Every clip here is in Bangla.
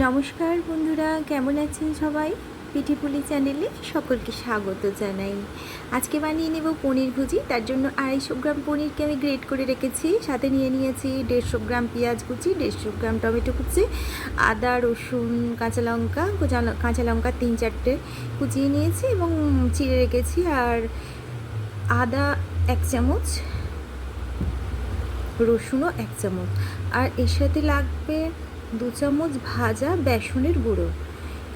নমস্কার বন্ধুরা, কেমন আছেন সবাই? পিঠিপুলি চ্যানেলে সকলকে স্বাগত জানাই। আজকে বানিয়ে নেব পনির ভুজি, তার জন্য আড়াইশো গ্রাম পনিরকে আমি গ্রেট করে রেখেছি। সাথে নিয়ে নিয়েছি দেড়শো গ্রাম পেঁয়াজ কুচি, দেড়শো গ্রাম টমেটো কুচি, আদা, রসুন, কাঁচা লঙ্কা কাঁচা লঙ্কা তিন চারটে কুচিয়ে নিয়েছি এবং চিড়ে রেখেছি। আর আদা এক চামচ, রসুনও এক চামচ। আর এর সাথে লাগবে দু চামচ ভাজা বেসনের গুঁড়ো।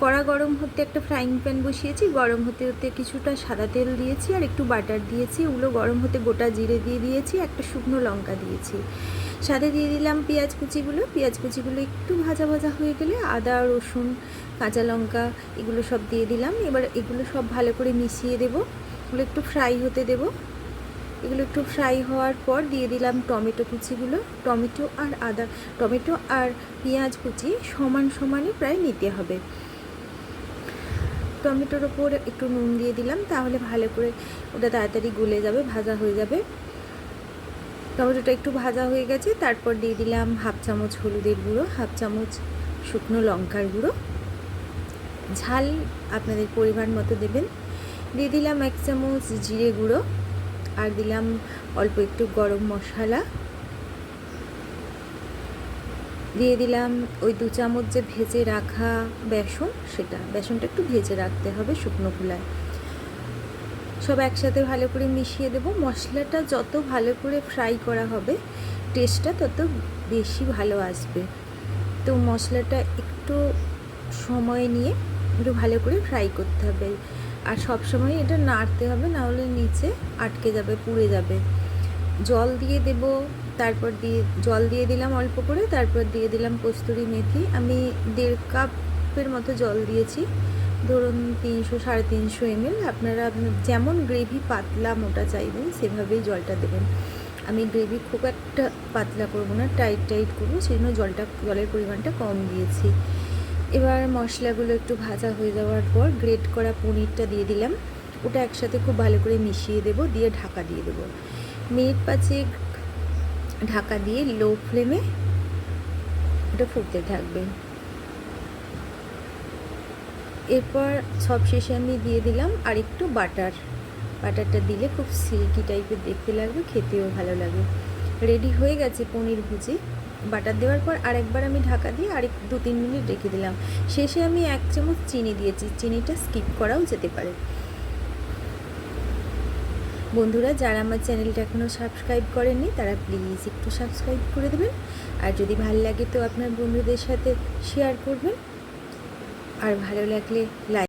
কড়া গরম হতে একটা ফ্রাইং প্যান বসিয়েছি, গরম হতে হতে কিছুটা সাদা তেল দিয়েছি আর একটু বাটার দিয়েছি, ওগুলো গরম হতে গোটা জিরে দিয়ে দিয়েছি, একটা শুকনো লঙ্কা দিয়েছি। সাথে দিয়ে দিলাম পেঁয়াজ কুচিগুলো পেঁয়াজ কুচিগুলো একটু ভাজা ভাজা হয়ে গেলে আদা, রসুন, কাঁচা লঙ্কা এগুলো সব দিয়ে দিলাম। এবার এগুলো সব ভালো করে মিশিয়ে দেবো এগুলো একটু ফ্রাই হতে দেবো। এগুলো একটু ফ্রাই হওয়ার পর দিয়ে দিলাম টমেটো কুচিগুলো। টমেটো আর আদা, টমেটো আর পেঁয়াজ কুচি সমান সমানে প্রায় নিতে হবে। টমেটোর ওপর একটু নুন দিয়ে দিলাম, তাহলে ভালো করে ওটা তাড়াতাড়ি গলে যাবে, ভাজা হয়ে যাবে। টমেটোটা একটু ভাজা হয়ে গেছে, তারপর দিয়ে দিলাম হাফ চামচ হলুদের গুঁড়ো, হাফ চামচ শুকনো লঙ্কার গুঁড়ো। ঝাল আপনাদের পরিমাণ মতো দেবেন। দিয়ে দিলাম এক চামচ জিরে গুঁড়ো। আর দিলাম অল্প একটু গরম মশলা। দিয়ে দিলাম ওই দু চামচ যে ভেজে রাখা বেসন, সেটা। বেসনটা একটু ভেজে রাখতে হবে শুকনো খোলায়। সব একসাথে ভালো করে মিশিয়ে দেবো। মশলাটা যত ভালো করে ফ্রাই করা হবে, টেস্টটা তত বেশি ভালো আসবে। তো মশলাটা একটু সময় নিয়ে একটু ভালো করে ফ্রাই করতে হবে। আর সব সময় এটা নাড়তে হবে, না হলে নিচে আটকে যাবে, পুড়ে যাবে। জল দিয়ে দেব, তারপর দিয়ে, জল দিয়ে দিলাম অল্প করে, তারপর দিয়ে দিলাম কস্তুরি মেথি। আমি দেড় কাপের মতো জল দিয়েছি। ধরুন তিনশো, সাড়ে তিনশো এমএল। আপনারা যেমন গ্রেভি পাতলা মোটা চাইবেন, সেভাবেই জলটা দেবেন। আমি গ্রেভি খুব একটা পাতলা করব না, টাইট টাইট করব সেই জন্য জলটা, জলের পরিমাণটা কম দিয়েছি। এবার মশলাগুলো একটু ভাজা হয়ে যাওয়ার পর গ্রেট করা পনিরটা দিয়ে দিলাম। ওটা একসাথে খুব ভালো করে মিশিয়ে দেবো, দিয়ে ঢাকা দিয়ে দেবো। মিনিট পাঁচেক ঢাকা দিয়ে লো ফ্লেমে ওটা ফুটতে থাকবে। এরপর সব শেষে আমি দিয়ে দিলাম আর একটু বাটার। বাটারটা দিলে খুব সিল্কি টাইপের দেখতে লাগবে, খেতেও ভালো লাগে। রেডি হয়ে গেছে পনির ভুজি। বাটার দেওয়ার পর আরেকবার আমি ঢাকা দিয়ে আরেক দু তিন মিনিট রেখে দিলাম। শেষে আমি এক চামচ চিনি দিয়েছি। চিনিটা স্কিপ করাও যেতে পারে। বন্ধুরা, যারা আমার চ্যানেলটা এখনও সাবস্ক্রাইব করেননি, তারা প্লিজ একটু সাবস্ক্রাইব করে দেবেন। আর যদি ভালো লাগে তো আপনার বন্ধুদের সাথে শেয়ার করবেন। আর ভালো লাগলে লাইক